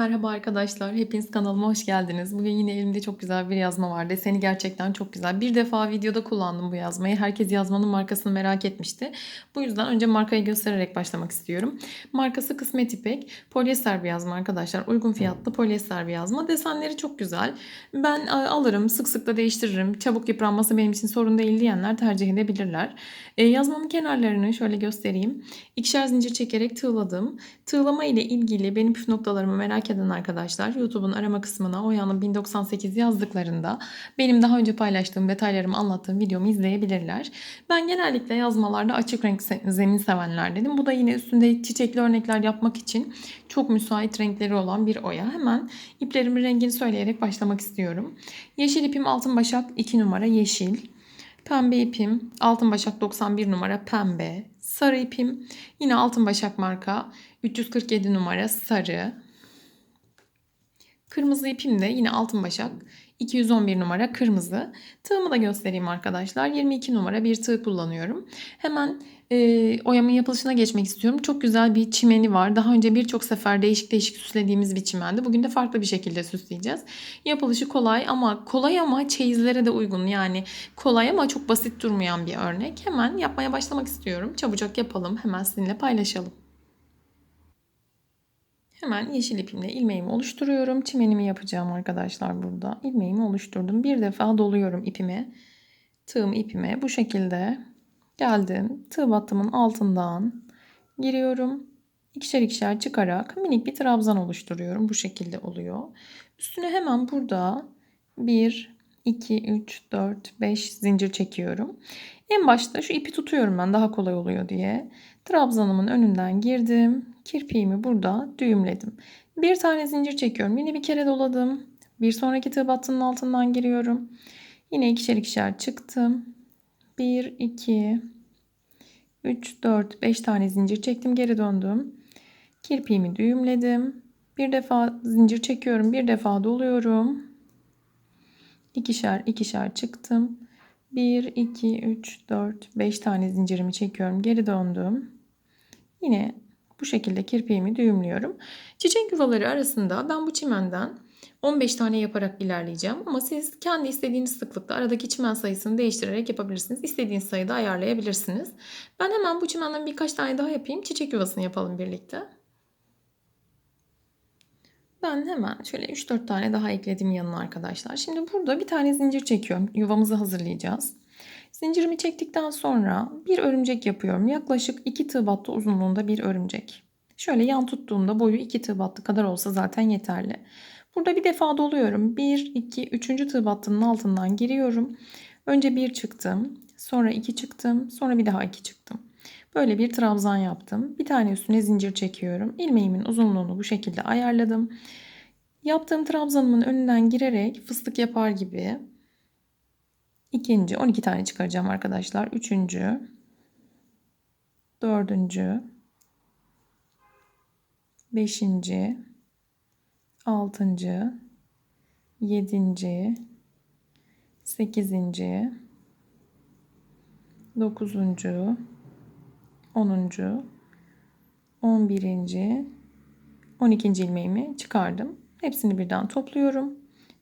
Merhaba arkadaşlar, hepiniz kanalıma hoş geldiniz. Bugün yine elimde çok güzel bir yazma var. Deseni gerçekten çok güzel. Bir defa videoda kullandım bu yazmayı. Herkes yazmanın markasını merak etmişti. Bu yüzden önce markayı göstererek başlamak istiyorum. Markası Kısmet İpek. Polyester bir yazma arkadaşlar. Uygun fiyatlı polyester bir yazma. Desenleri çok güzel. Ben e, alırım, sık sık da değiştiririm. Çabuk yıpranması benim için sorun değil diyenler tercih edebilirler. E, yazmamın kenarlarını şöyle göstereyim. İkişer zincir çekerek tığladım. Tığlama ile ilgili benim püf noktalarımı merak eden arkadaşlar YouTube'un arama kısmına Oya'nın 1098 yazdıklarında benim daha önce paylaştığım detaylarımı anlattığım videomu izleyebilirler. Ben genellikle yazmalarda açık renk zemin sevenler dedim. Bu da yine üstünde çiçekli örnekler yapmak için çok müsait renkleri olan bir Oya. Hemen iplerimin rengini söyleyerek başlamak istiyorum. Yeşil ipim altın başak 2 numara yeşil. Pembe ipim altın başak 91 numara pembe. Sarı ipim yine altın başak marka 347 numara sarı. Kırmızı ipim de yine altın başak 211 numara kırmızı. Tığımı da göstereyim arkadaşlar. 22 numara bir tığ kullanıyorum. Hemen e, oyamın yapılışına geçmek istiyorum. Çok güzel bir çimeni var. Daha önce birçok sefer değişik değişik süslediğimiz bir çimendi. Bugün de farklı bir şekilde süsleyeceğiz. Yapılışı kolay ama kolay ama çeyizlere de uygun. Yani kolay ama çok basit durmayan bir örnek. Hemen yapmaya başlamak istiyorum. Çabucak yapalım. Hemen sizinle paylaşalım. Hemen yeşil ipimle ilmeğimi oluşturuyorum. Çimenimi yapacağım arkadaşlar burada. İlmeğimi oluşturdum. Bir defa doluyorum ipimi. Tığım ipime bu şekilde geldim. Tığ battımın altından giriyorum. İkişer ikişer çıkarak minik bir trabzan oluşturuyorum. Bu şekilde oluyor. Üstüne hemen burada 1, 2, 3, 4, 5 zincir çekiyorum. En başta şu ipi tutuyorum ben daha kolay oluyor diye. Trabzanımın önünden girdim. Kirpiğimi burada düğümledim. Bir tane zincir çekiyorum. Yine bir kere doladım. Bir sonraki tığ battının altından giriyorum. Yine ikişer ikişer çıktım. 1, 2, 3, 4, 5 tane zincir çektim. Geri döndüm. Kirpiğimi düğümledim. Bir defa zincir çekiyorum. Bir defa doluyorum. İkişer ikişer çıktım. 1, 2, 3, 4, 5 tane zincirimi çekiyorum. Geri döndüm. Yine bu şekilde kirpiğimi düğümlüyorum. Çiçek yuvaları arasında ben bu çimenden 15 tane yaparak ilerleyeceğim. Ama siz kendi istediğiniz sıklıkta aradaki çimen sayısını değiştirerek yapabilirsiniz. İstediğiniz sayıda ayarlayabilirsiniz. Ben hemen bu çimenden birkaç tane daha yapayım. Çiçek yuvasını yapalım birlikte. Ben hemen şöyle 3-4 tane daha ekledim yanına arkadaşlar. Şimdi burada bir tane zincir çekiyorum. Yuvamızı hazırlayacağız. Zincirimi çektikten sonra bir örümcek yapıyorum. Yaklaşık 2 tığ battı uzunluğunda bir örümcek. Şöyle yan tuttuğumda boyu 2 tığ battı kadar olsa zaten yeterli. Burada bir defa doluyorum. 1, 2, 3. tığ battının altından giriyorum. Önce 1 çıktım. Sonra 2 çıktım. Sonra bir daha 2 çıktım. Böyle bir trabzan yaptım. Bir tane üstüne zincir çekiyorum. İlmeğimin uzunluğunu bu şekilde ayarladım. Yaptığım trabzanımın önünden girerek fıstık yapar gibi ikinci 12 tane çıkaracağım arkadaşlar. Üçüncü, dördüncü, beşinci, altıncı, yedinci, sekizinci, dokuzuncu, 10. 11. 12. ilmeğimi çıkardım. Hepsini birden topluyorum.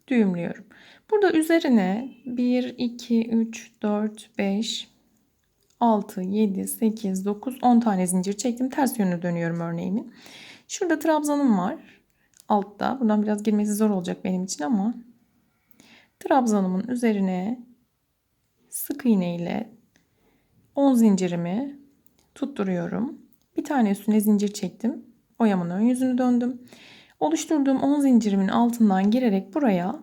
Düğümlüyorum. Burada üzerine 1, 2, 3, 4, 5, 6, 7, 8, 9, 10 tane zincir çektim. Ters yönüne dönüyorum örneğimin. Şurada trabzanım var. Altta. Buradan biraz girmesi zor olacak benim için ama trabzanımın üzerine sık iğne ile 10 zincirimi tutturuyorum. Bir tane üstüne zincir çektim. Oyamın ön yüzünü döndüm. Oluşturduğum 10 zincirimin altından girerek buraya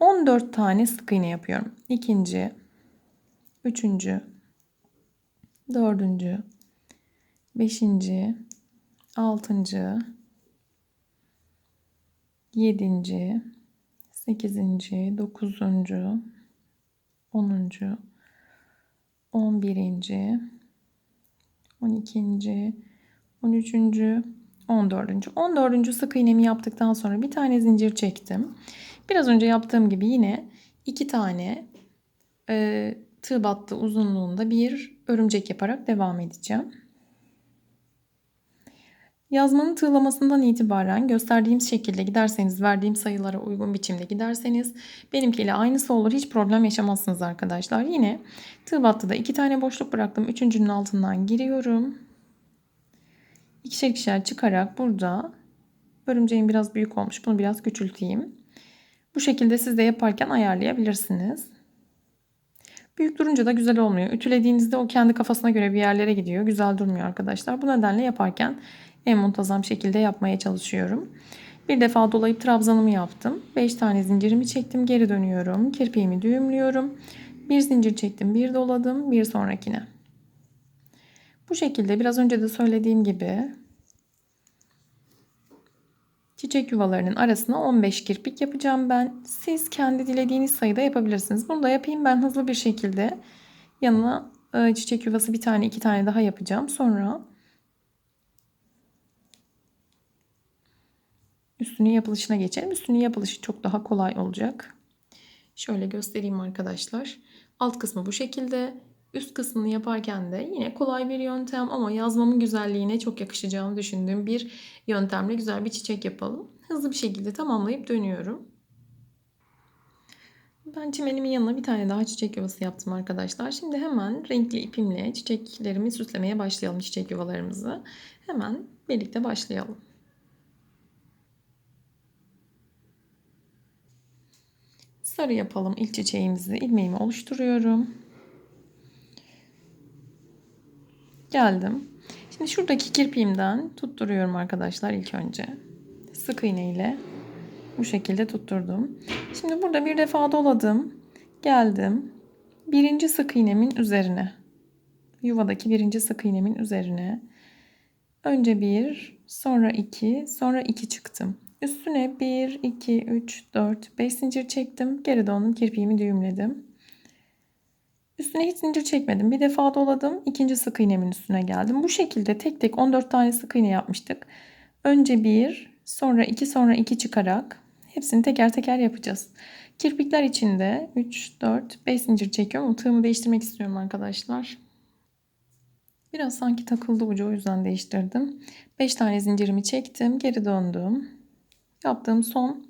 14 tane sık iğne yapıyorum. İkinci, üçüncü, dördüncü, beşinci, altıncı, yedinci, sekizinci, dokuzuncu, onuncu, on birinci, 12. 13. 14. 14. sık iğnemi yaptıktan sonra bir tane zincir çektim. Biraz önce yaptığım gibi yine iki tane e, tığ battı uzunluğunda bir örümcek yaparak devam edeceğim. Yazmanın tığlamasından itibaren gösterdiğim şekilde giderseniz, verdiğim sayılara uygun biçimde giderseniz benimkiyle aynısı olur. Hiç problem yaşamazsınız arkadaşlar. Yine tığ battıda iki tane boşluk bıraktım. Üçüncünün altından giriyorum. İkişer ikişer çıkarak burada örümceğim biraz büyük olmuş. Bunu biraz küçülteyim. Bu şekilde siz de yaparken ayarlayabilirsiniz. Büyük durunca da güzel olmuyor. Ütülediğinizde o kendi kafasına göre bir yerlere gidiyor. Güzel durmuyor arkadaşlar. Bu nedenle yaparken en muntazam şekilde yapmaya çalışıyorum. Bir defa dolayıp trabzanımı yaptım. 5 tane zincirimi çektim. Geri dönüyorum. Kirpiğimi düğümlüyorum. Bir zincir çektim. Bir doladım. Bir sonrakine. Bu şekilde biraz önce de söylediğim gibi çiçek yuvalarının arasına 15 kirpik yapacağım ben. Siz kendi dilediğiniz sayıda yapabilirsiniz. Bunu da yapayım ben hızlı bir şekilde. Yanına e, çiçek yuvası bir tane iki tane daha yapacağım. Sonra üstünün yapılışına geçelim. Üstünün yapılışı çok daha kolay olacak. Şöyle göstereyim arkadaşlar. Alt kısmı bu şekilde. Üst kısmını yaparken de yine kolay bir yöntem ama yazmamın güzelliğine çok yakışacağını düşündüğüm bir yöntemle güzel bir çiçek yapalım. Hızlı bir şekilde tamamlayıp dönüyorum. Ben çimenimin yanına bir tane daha çiçek yuvası yaptım arkadaşlar. Şimdi hemen renkli ipimle çiçeklerimi süslemeye başlayalım çiçek yuvalarımızı. Hemen birlikte başlayalım. Sarı yapalım ilk çiçeğimizi. ilmeğimi oluşturuyorum. Geldim. Şimdi şuradaki kirpiğimden tutturuyorum arkadaşlar ilk önce. Sık iğne ile bu şekilde tutturdum. Şimdi burada bir defa doladım. Geldim. Birinci sık iğnemin üzerine. Yuvadaki birinci sık iğnemin üzerine. Önce bir, sonra iki, sonra iki çıktım. Üstüne 1, 2, 3, 4, 5 zincir çektim. Geri döndüm kirpiğimi düğümledim. Üstüne hiç zincir çekmedim. Bir defa doladım. ikinci sık iğnemin üstüne geldim. Bu şekilde tek tek 14 tane sık iğne yapmıştık. Önce 1, sonra 2, sonra 2 çıkarak hepsini teker teker yapacağız. Kirpikler içinde 3, 4, 5 zincir çekiyorum. Tığımı değiştirmek istiyorum arkadaşlar. Biraz sanki takıldı ucu o yüzden değiştirdim. 5 tane zincirimi çektim. Geri döndüm. Yaptığım son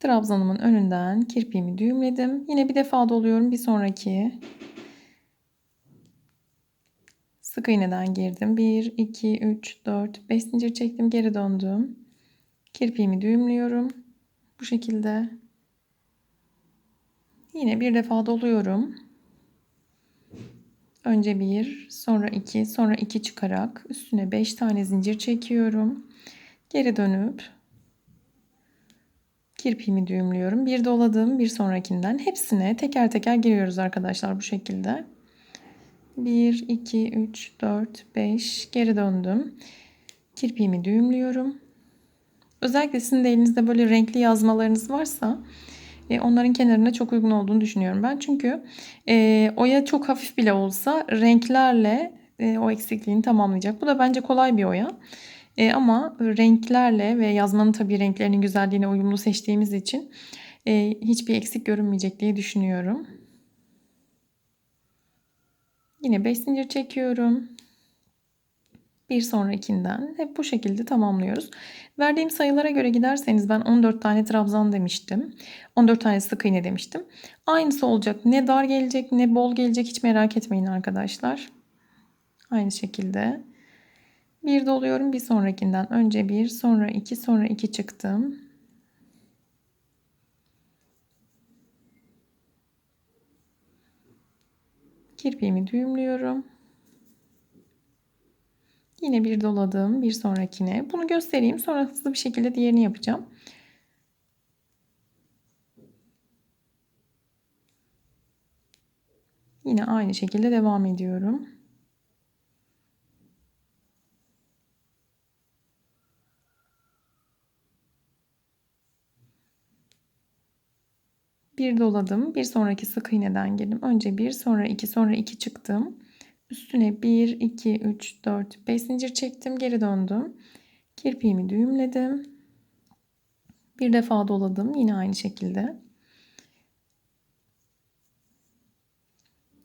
trabzanımın önünden kirpiğimi düğümledim. Yine bir defa doluyorum. Bir sonraki sık iğneden girdim. 1, 2, 3, 4, 5 zincir çektim. Geri döndüm. Kirpiğimi düğümlüyorum. Bu şekilde. Yine bir defa doluyorum. Önce bir, sonra iki, sonra iki çıkarak üstüne beş tane zincir çekiyorum. Geri dönüp kirpiğimi düğümlüyorum. Bir doladım bir sonrakinden. Hepsine teker teker giriyoruz arkadaşlar bu şekilde. 1, 2, 3, 4, 5 geri döndüm. Kirpiğimi düğümlüyorum. Özellikle sizin de elinizde böyle renkli yazmalarınız varsa e, onların kenarına çok uygun olduğunu düşünüyorum ben. Çünkü e, oya çok hafif bile olsa renklerle e, o eksikliğini tamamlayacak. Bu da bence kolay bir oya. E, ama renklerle ve yazmanın tabii renklerinin güzelliğine uyumlu seçtiğimiz için e, hiçbir eksik görünmeyecek diye düşünüyorum. Yine 5 zincir çekiyorum. Bir sonrakinden hep bu şekilde tamamlıyoruz. Verdiğim sayılara göre giderseniz ben 14 tane trabzan demiştim. 14 tane sık iğne demiştim. Aynısı olacak. Ne dar gelecek ne bol gelecek hiç merak etmeyin arkadaşlar. Aynı şekilde bir doluyorum bir sonrakinden. Önce bir sonra iki sonra iki çıktım. Kirpiğimi düğümlüyorum. Yine bir doladım bir sonrakine. Bunu göstereyim sonra hızlı bir şekilde diğerini yapacağım. Yine aynı şekilde devam ediyorum. Bir doladım. Bir sonraki sık iğneden girdim. Önce bir sonra iki sonra iki çıktım. Üstüne 1, 2, 3, 4, 5 zincir çektim. Geri döndüm. Kirpiğimi düğümledim. Bir defa doladım. Yine aynı şekilde.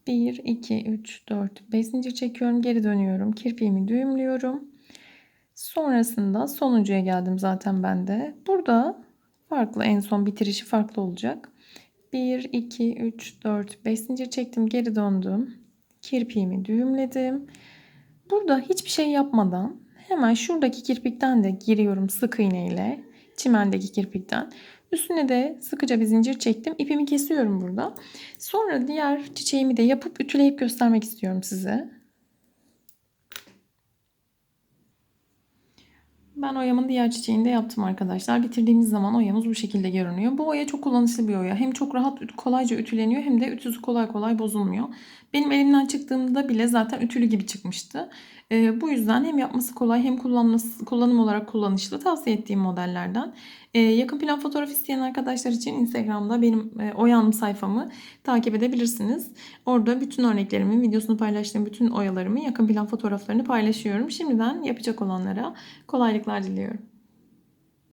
1, 2, 3, 4, 5 zincir çekiyorum. Geri dönüyorum. Kirpiğimi düğümlüyorum. Sonrasında sonuncuya geldim zaten ben de. Burada farklı en son bitirişi farklı olacak. 1, 2, 3, 4, 5 zincir çektim. Geri döndüm. Kirpiğimi düğümledim. Burada hiçbir şey yapmadan hemen şuradaki kirpikten de giriyorum sık iğne ile. Çimendeki kirpikten. Üstüne de sıkıca bir zincir çektim. İpimi kesiyorum burada. Sonra diğer çiçeğimi de yapıp ütüleyip göstermek istiyorum size. Ben oyamın diğer çiçeğini de yaptım arkadaşlar. Bitirdiğimiz zaman oyamız bu şekilde görünüyor. Bu oya çok kullanışlı bir oya. Hem çok rahat kolayca ütüleniyor hem de ütüsü kolay kolay bozulmuyor. Benim elimden çıktığımda bile zaten ütülü gibi çıkmıştı. Ee, bu yüzden hem yapması kolay hem kullanması, kullanım olarak kullanışlı tavsiye ettiğim modellerden. Ee, yakın plan fotoğraf isteyen arkadaşlar için Instagram'da benim e, oyanım sayfamı takip edebilirsiniz. Orada bütün örneklerimin videosunu paylaştığım bütün oyalarımı yakın plan fotoğraflarını paylaşıyorum. Şimdiden yapacak olanlara kolaylıklar diliyorum.